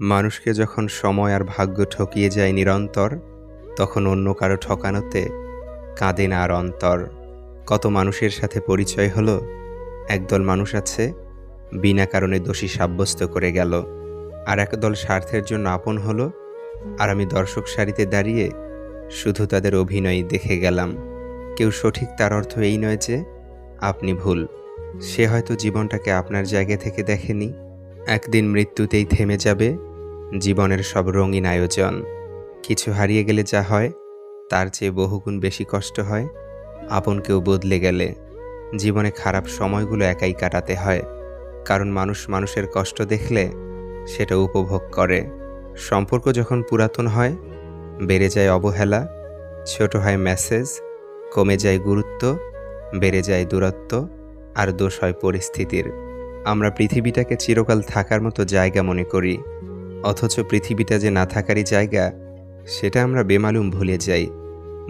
মানুষকে যখন সময় আর ভাগ্য ঠকিয়ে যায় নিরন্তর, তখন অন্য কারও ঠকানোতে কাঁদে না আর অন্তর। কত মানুষের সাথে পরিচয় হলো? একদল মানুষ আছে, বিনা কারণে দোষী সাব্যস্ত করে গেল। আর একদল স্বার্থের জন্য আপন হলো, আর আমি দর্শক সারিতে দাঁড়িয়ে শুধু তাদের অভিনয় দেখে গেলাম। কেউ সঠিক তার অর্থ এই নয় যে, আপনি ভুল। সে হয়তো জীবনটাকে আপনার জায়গা থেকে দেখেনি। একদিন মৃত্যুতেই থেমে যাবে জীবনের সব রঙিন আয়োজন। কিছু হারিয়ে গেলে যা হয়, তার চেয়ে বহুগুণ বেশি কষ্ট হয় আপন কেউ বদলে গেলে। জীবনে খারাপ সময়গুলো একাই কাটাতে হয়, কারণ মানুষ মানুষের কষ্ট দেখলে সেটা উপভোগ করে। সম্পর্ক যখন পুরাতন হয়, বেড়ে যায় অবহেলা, ছোট হয় মেসেজ, কমে যায় গুরুত্ব, বেড়ে যায় দূরত্ব, আর দোষ হয় পরিস্থিতির। আমরা পৃথিবীটাকে চিরকাল থাকার মতো জায়গা মনে করি। অথচ পৃথিবীটা যে না থাকারই জায়গা, সেটা আমরা বেমালুম ভুলে যাই।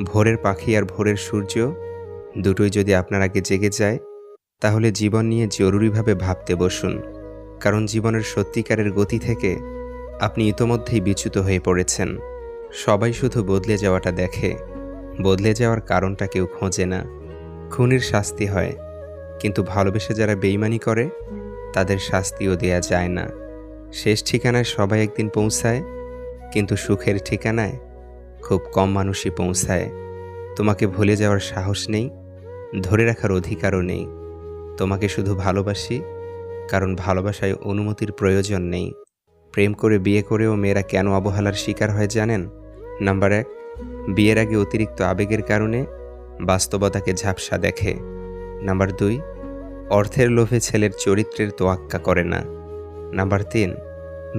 ভোরের পাখি আর ভোরের সূর্য দুটোই যদি আপনার আগে জেগে যায়, তাহলে জীবন নিয়ে জরুরিভাবে ভাবতে বসুন। কারণ জীবনের সত্যিকারের গতি থেকে আপনি ইতোমধ্যেই বিচ্যুত হয়ে পড়েছেন। সবাই শুধু বদলে যাওয়াটা দেখে। বদলে যাওয়ার কারণটা কেউ খোঁজে না। খুনির শাস্তি হয়। কিন্তু ভালোবেসে যারা বেইমানি করে, তাদের শাস্তিও দেয়া যায় না। শেষ ঠিকানায় সবাই একদিন পৌঁছায়, কিন্তু সুখের ঠিকানায় খুব কম মানুষই পৌঁছায়। তোমাকে ভুলে যাওয়ার সাহস নেই, ধরে রাখার অধিকারও নেই। তোমাকে শুধু ভালোবাসি, কারণ ভালোবাসায় অনুমতির প্রয়োজন নেই। প্রেম করে বিয়ে করেও মেয়েরা কেন অবহেলার শিকার হয় জানেন? নাম্বার এক, বিয়ের আগে অতিরিক্ত আবেগের কারণে বাস্তবতাকে ঝাপসা দেখে। নাম্বার দুই, অর্থের লোভে ছেলের চরিত্রের তোয়াক্কা করে না। নাম্বার তিন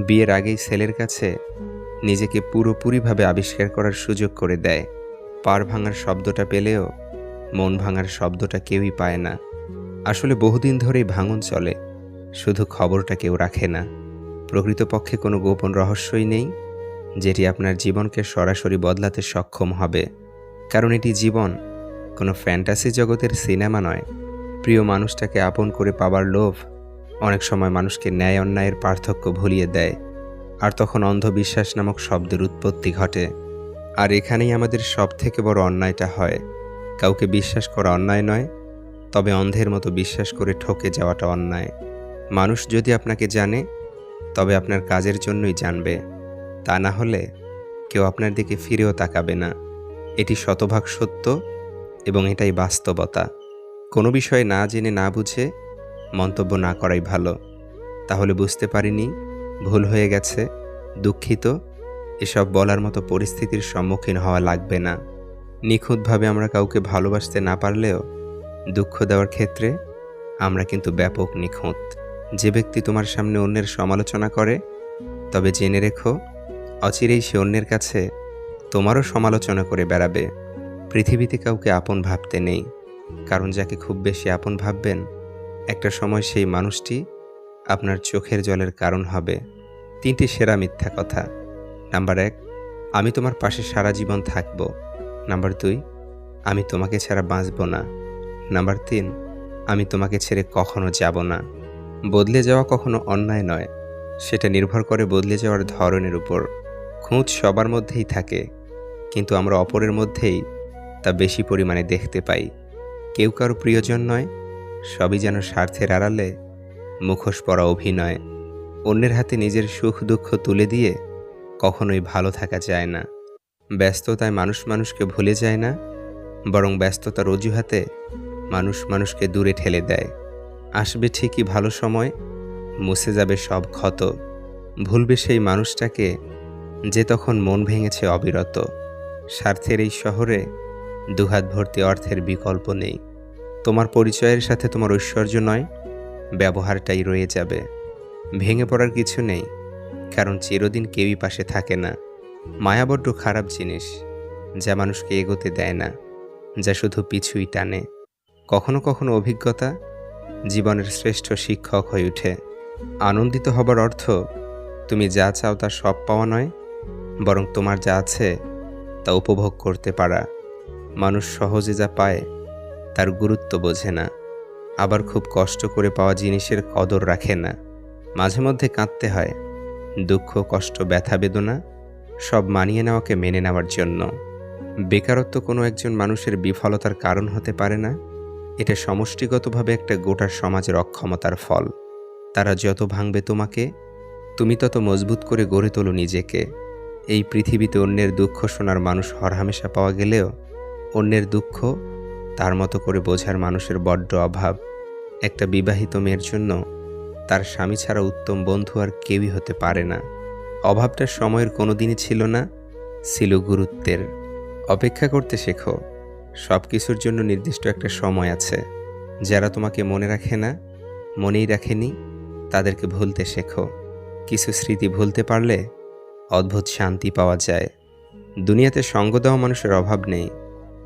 বিয়ের আগেই ছেলের কাছে নিজেকে পুরোপুরিভাবে আবিষ্কার করার সুযোগ করে দেয়। পার ভাঙার শব্দটা পেলেও মন ভাঙার শব্দটা কেউই পায় না। আসলে বহুদিন ধরেই ভাঙন চলে, শুধু খবরটা কেউ রাখে না। প্রকৃতপক্ষে কোনো গোপন রহস্যই নেই, যেটি আপনার জীবনকে সরাসরি বদলাতে সক্ষম হবে। কারণ এটি জীবন কোনো ফ্যান্টাসি জগতের সিনেমা নয়। প্রিয় মানুষটাকে আপন করে পাবার লোভ অনেক সময় মানুষকে ন্যায় অন্যায়ের পার্থক্য ভুলিয়ে দেয়, আর তখন অন্ধবিশ্বাস নামক শব্দের উৎপত্তি ঘটে। আর এখানেই আমাদের সব থেকে বড় অন্যায়টা হয়। কাউকে বিশ্বাস করা অন্যায় নয়, তবে অন্ধের মতো বিশ্বাস করে ঠকে যাওয়াটা অন্যায়। মানুষ যদি আপনাকে জানে, তবে আপনার কাজের জন্যই জানবে। তা না হলে কেউ আপনার দিকে ফিরেও তাকাবে না। এটি শতভাগ সত্য এবং এটাই বাস্তবতা। কোনো বিষয়ে না জেনে না বুঝে মন্তব্য না করাই ভালো। তাহলে বুঝতে পারিনি, ভুল হয়ে গেছে, দুঃখিত, এসব বলার মতো পরিস্থিতির সম্মুখীন হওয়া লাগবে না। নিখুঁতভাবে আমরা কাউকে ভালোবাসতে না পারলেও দুঃখ দেওয়ার ক্ষেত্রে আমরা কিন্তু ব্যাপক নিখুঁত। যে ব্যক্তি তোমার সামনে অন্যের সমালোচনা করে, তবে জেনে রেখো, অচিরেই সে অন্যের কাছে তোমারও সমালোচনা করে বেড়াবে। পৃথিবীতে কাউকে আপন ভাবতে নেই, কারণ যাকে খুব বেশি আপন ভাববেন একটা সময় সেই মানুষটি আপনার চোখের জলের কারণ হবে। তিনটি সেরা মিথ্যা কথা। নাম্বার এক, আমি তোমার পাশে সারা জীবন থাকব। নাম্বার দুই, আমি তোমাকে ছাড়া বাঁচব না। নাম্বার তিন, আমি তোমাকে ছেড়ে কখনো যাব না। বদলে যাওয়া কখনো অন্যায় নয়। সেটা নির্ভর করে বদলে যাওয়ার ধরনের উপর। খুঁত সবার মধ্যেই থাকে। কিন্তু আমরা অপরের মধ্যেই তা বেশি পরিমাণে দেখতে পাই। কেউ কারও প্রিয়জন নয় সবই যেন স্বার্থের আড়ালে, মুখোশ পরা অভিনয়, অন্যের হাতে নিজের সুখ দুঃখ তুলে দিয়ে কখনোই ভালো থাকা যায় না। ব্যস্ততায় মানুষ মানুষকে ভুলে যায় না, বরং ব্যস্ততার অজুহাতে মানুষ মানুষকে দূরে ঠেলে দেয়। আসবে ঠিকই ভালো সময়, মুছে যাবে সব ক্ষত, ভুলবে সেই মানুষটাকে যে তখন মন ভেঙেছে অবিরত। স্বার্থের এই শহরে দুহাত ভর্তি অর্থের বিকল্প নেই। তোমার পরিচয়ের সাথে তোমার ঐশ্বর্য নয়, ব্যবহারটাই রয়ে যাবে। ভেঙে পড়ার কিছু নেই, কারণ চিরদিন কেউই পাশে থাকে না। মায়া বড্ড খারাপ জিনিস, যা মানুষকে এগোতে দেয় না, যা শুধু পিছুই টানে। কখনো কখনো অভিজ্ঞতা জীবনের শ্রেষ্ঠ শিক্ষক হয়ে ওঠে। আনন্দিত হবার অর্থ, তুমি যা চাও তা সব পাওয়া নয়, বরং তোমার যা আছে তা উপভোগ করতে পারা। মানুষ সহজে যা পায় তার গুরুত্ব বোঝে না। আবার খুব কষ্ট করে পাওয়া জিনিসের কদর রাখে না। মাঝে মধ্যে কাঁদতে হয়। দুঃখ, কষ্ট, ব্যথা, বেদনা সব মানিয়ে নেওয়াকে মেনে নেওয়ার জন্য। বেকারত্ব কোনো একজন মানুষের বিফলতার কারণ হতে পারে না। এটা সমষ্টিগতভাবে একটা গোটা সমাজের অক্ষমতার ফল। তারা যত ভাঙবে তোমাকে, তুমি তত মজবুত করে গড়ে তোলো নিজেকে। এই পৃথিবীতে অন্যের দুঃখ শোনার মানুষ হরহামেশা পাওয়া গেলেও, অন্যের দুঃখ তার মতো করে বোঝার মানুষের বড্ড অভাব। একটা বিবাহিত মেয়ের জন্য তার স্বামী ছাড়া উত্তম বন্ধু আর কেউই হতে পারে না। অভাবটা সময়ের কোনো দিনই ছিল না, ছিল গুরুত্বের। অপেক্ষা করতে শেখো সব কিছুর জন্য নির্দিষ্ট একটা সময় আছে। যারা তোমাকে মনে রাখে না, মনেই রাখেনি, তাদেরকে ভুলতে শেখো। কিছু স্মৃতি ভুলতে পারলে অদ্ভুত শান্তি পাওয়া যায়। দুনিয়াতে সঙ্গ দেওয়া মানুষের অভাব নেই।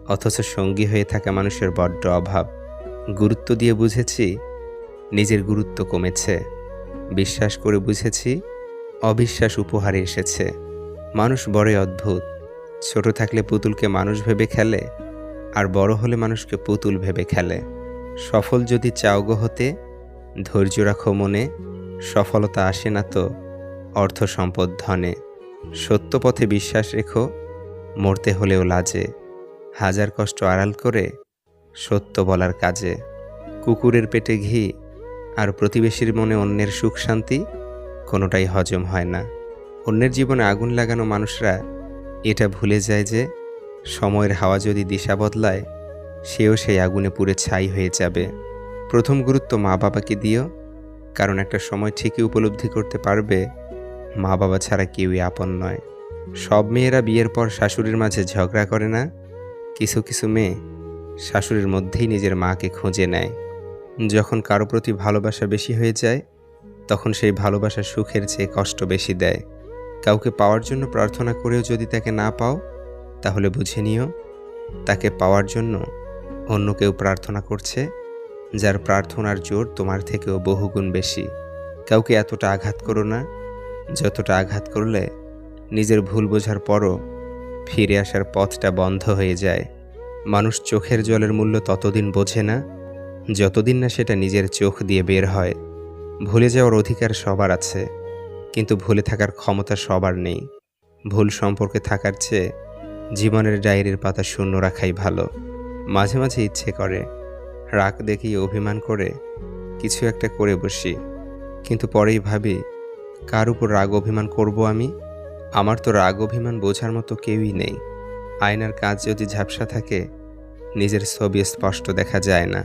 অথচ সঙ্গী হয়ে থাকা মানুষের বড্ড অভাব। গুরুত্ব দিয়ে বুঝেছি, নিজের গুরুত্ব কমেছে। বিশ্বাস করে বুঝেছি, অবিশ্বাস উপহারে এসেছে। মানুষ বড়ই অদ্ভুত। ছোট থাকলে পুতুলকে মানুষ ভেবে খেলে, আর বড় হলে মানুষকে পুতুল ভেবে খেলে। সফল যদি চাওগো হতে, ধৈর্য রাখো মনে, সফলতা আসে না তো, অর্থ সম্পদ ধনে। সত্য পথে বিশ্বাস রেখো, মরতে হলেও লাজে। হাজার কষ্ট আড়াল করে সত্য বলার কাজে, কুকুরের পেটে ঘি আর প্রতিবেশীর মনে অন্যের সুখ শান্তি কোনোটাই হজম হয় না। অন্যের জীবনে আগুন লাগানো মানুষরা এটা ভুলে যায় যে সময়ের হাওয়া যদি দিশা বদলায়, সেও সেই আগুনে পুড়ে ছাই হয়ে যাবে। প্রথম গুরুত্ব মা বাবাকে দিও, কারণ একটা সময় ঠিকই উপলব্ধি করতে পারবে, মা বাবা ছাড়া কেউই আপন নয়। সব মেয়েরা বিয়ের পর শাশুড়ির মাঝে ঝগড়া করে না কিছু কিছু মেয়ে শাশুড়ির মধ্যেই নিজের মাকে খুঁজে নেয়। যখন কারও প্রতি ভালোবাসা বেশি হয়ে যায়, তখন সেই ভালোবাসা সুখের চেয়ে কষ্ট বেশি দেয়। কাউকে পাওয়ার জন্য প্রার্থনা করেও যদি তাকে না পাও, তাহলে বুঝে নিও, তাকে পাওয়ার জন্য অন্য কেউ প্রার্থনা করছে, যার প্রার্থনার জোর তোমার থেকেও বহুগুণ বেশি। কাউকে এতটা আঘাত করো না, যতটা আঘাত করলে নিজের ভুল বোঝার পরও ফিরে আসার পথটা বন্ধ হয়ে যায়। মানুষ চোখের জলের মূল্য ততদিন বোঝে না, যতদিন না সেটা নিজের চোখ দিয়ে বের হয়। ভুলে যাওয়ার অধিকার সবার আছে, কিন্তু ভুলে থাকার ক্ষমতা সবার নেই। ভুল সম্পর্কে থাকার চেয়ে জীবনের ডায়েরির পাতা শূন্য রাখাই ভালো। মাঝে মাঝে ইচ্ছে করে, রাগ দেখেই অভিমান করে কিছু একটা করে বসি, কিন্তু পরেই ভাবি, কার উপর রাগ অভিমান করব আমি? আমার তো রাগ অভিমান বোঝার মতো কেউই নেই। আয়নার কাজ যদি ঝাপসা থাকে, নিজের ছবি স্পষ্ট দেখা যায় না।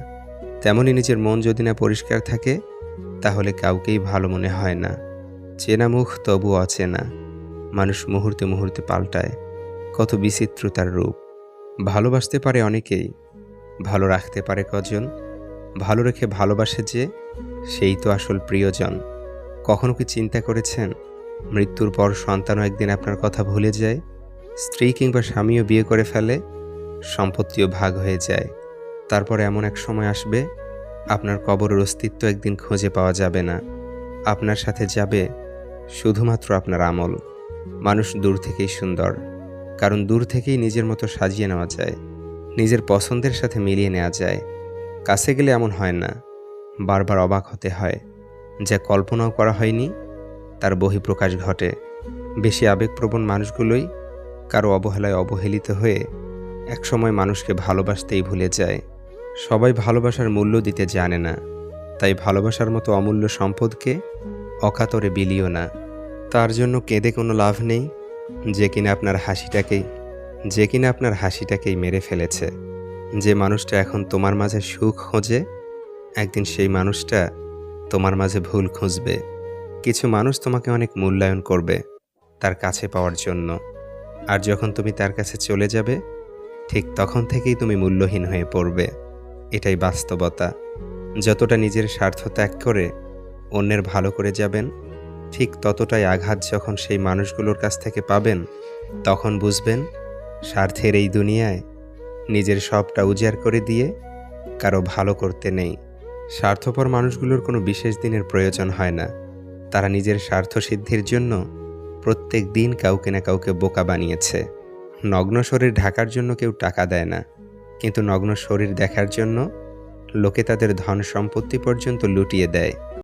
তেমনই নিজের মন যদি না পরিষ্কার থাকে, তাহলে কাউকেই ভালো মনে হয় না। চেনা মুখ তবু অচেনা। মানুষ মুহূর্তে মুহূর্তে পাল্টায়। কত বিচিত্র তার রূপ। ভালোবাসতে পারে অনেকেই। ভালো রাখতে পারে কজন। ভালো রেখে ভালোবাসে যে, সেই তো আসল প্রিয়জন। কখনো কি চিন্তা করেছেন? মৃত্যুর পর সন্তানও একদিন আপনার কথা ভুলে যায়, স্ত্রী কিংবা স্বামীও বিয়ে করে ফেলে, সম্পত্তিও ভাগ হয়ে যায়। তারপর এমন এক সময় আসবে, আপনার কবরের অস্তিত্ব একদিন খুঁজে পাওয়া যাবে না। আপনার সাথে যাবে শুধুমাত্র আপনার আমল। মানুষ দূর থেকেই সুন্দর, কারণ দূর থেকেই নিজের মতো সাজিয়ে নেওয়া যায়, নিজের পছন্দের সাথে মিলিয়ে নেওয়া যায়। কাছে গেলে এমন হয় না, বারবার অবাক হতে হয়, যা কল্পনাও করা হয়নি তার বহিঃপ্রকাশ ঘটে। বেশি আবেগপ্রবণ মানুষগুলোই কারও অবহেলায় অবহেলিত হয়ে একসময় মানুষকে ভালোবাসতেই ভুলে যায়। সবাই ভালোবাসার মূল্য দিতে জানে না, তাই ভালোবাসার মতো অমূল্য সম্পদকে অকাতরে বিলিও না। তার জন্য কেঁদে কোনো লাভ নেই, যে কিনা আপনার হাসিটাকেই, যে কিনা আপনার হাসিটাকেই মেরে ফেলেছে। যে মানুষটা এখন তোমার মাঝে সুখ খোঁজে, একদিন সেই মানুষটা তোমার মাঝে ভুল খুঁজবে। কিছু মানুষ তোমাকে অনেক মূল্যায়ন করবে তার কাছে পাওয়ার জন্য। আর যখন তুমি তার কাছে চলে যাবে, ঠিক তখন থেকেই তুমি মূল্যহীন হয়ে পড়বে। এটাই বাস্তবতা। যতটা নিজের স্বার্থ ত্যাগ করে অন্যের ভালো করে যাবেন, ঠিক ততটাই আঘাত যখন সেই মানুষগুলোর কাছ থেকে পাবেন, তখন বুঝবেন স্বার্থের এই দুনিয়ায় নিজের সবটা উজাড় করে দিয়ে কারও ভালো করতে নেই। স্বার্থপর মানুষগুলোর কোনো বিশেষ দিনের প্রয়োজন হয় না। তারা নিজের স্বার্থ সিদ্ধির জন্য প্রত্যেক দিন কাউকে না কাউকে বোকা বানিয়েছে। নগ্ন শরীর ঢাকার জন্য কেউ টাকা দেয় না। কিন্তু নগ্ন শরীর দেখার জন্য লোকে তাদের ধন সম্পত্তি পর্যন্ত লুটিয়ে দেয়।